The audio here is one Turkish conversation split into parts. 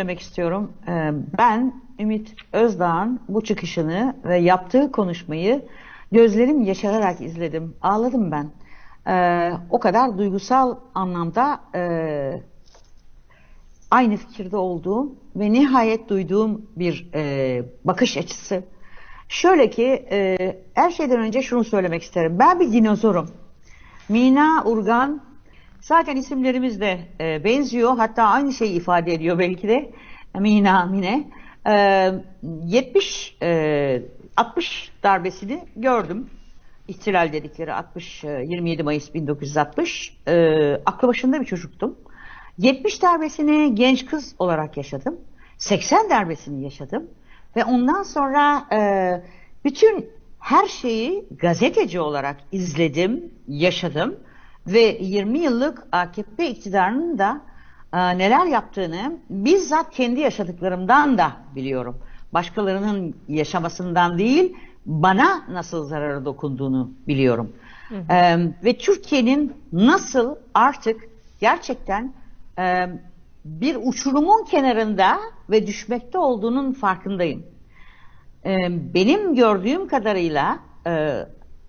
söylemek istiyorum. Ee, Ben Ümit Özdağ'ın bu çıkışını ve yaptığı konuşmayı gözlerim yaşararak izledim. Ağladım ben. Ee, o kadar duygusal anlamda e, aynı fikirde olduğum ve nihayet duyduğum bir e, bakış açısı. Şöyle ki e, her şeyden önce şunu söylemek isterim. Ben bir dinozorum. Mina, Urgan, zaten isimlerimiz de e, benziyor. Hatta aynı şeyi ifade ediyor belki de. Mina, Mine. E, 70, e, 60 darbesini gördüm. İhtilal dedikleri 60, e, 27 Mayıs 1960. E, aklı başında bir çocuktum. 70 darbesini genç kız olarak yaşadım. 80 darbesini yaşadım. Ve ondan sonra e, bütün her şeyi gazeteci olarak izledim, yaşadım. Ve 20 yıllık AKP iktidarının da e, neler yaptığını bizzat kendi yaşadıklarımdan da biliyorum. Başkalarının yaşamasından değil, bana nasıl zararı dokunduğunu biliyorum. E, ve Türkiye'nin nasıl artık gerçekten e, bir uçurumun kenarında ve düşmekte olduğunun farkındayım. E, benim gördüğüm kadarıyla e,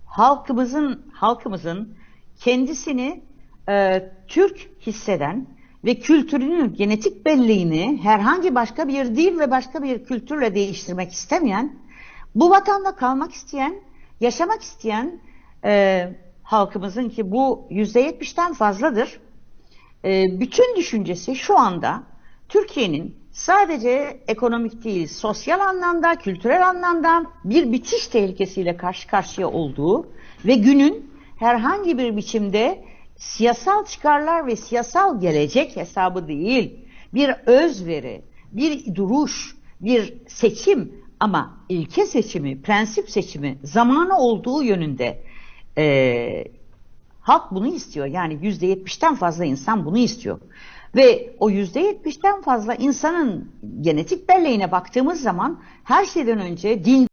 halkımızın halkımızın kendisini e, Türk hisseden ve kültürünün genetik belleğini herhangi başka bir dil ve başka bir kültürle değiştirmek istemeyen, bu vatanda kalmak isteyen, yaşamak isteyen e, halkımızın ki bu yüzde yetmişten fazladır. E, bütün düşüncesi şu anda Türkiye'nin sadece ekonomik değil, sosyal anlamda, kültürel anlamda bir bitiş tehlikesiyle karşı karşıya olduğu ve günün herhangi bir biçimde siyasal çıkarlar ve siyasal gelecek hesabı değil, bir özveri, bir duruş, bir seçim ama ilke seçimi, prensip seçimi zamanı olduğu yönünde e, halk bunu istiyor. Yani yüzde yetmişten fazla insan bunu istiyor. Ve o yüzde yetmişten fazla insanın genetik belleğine baktığımız zaman her şeyden önce din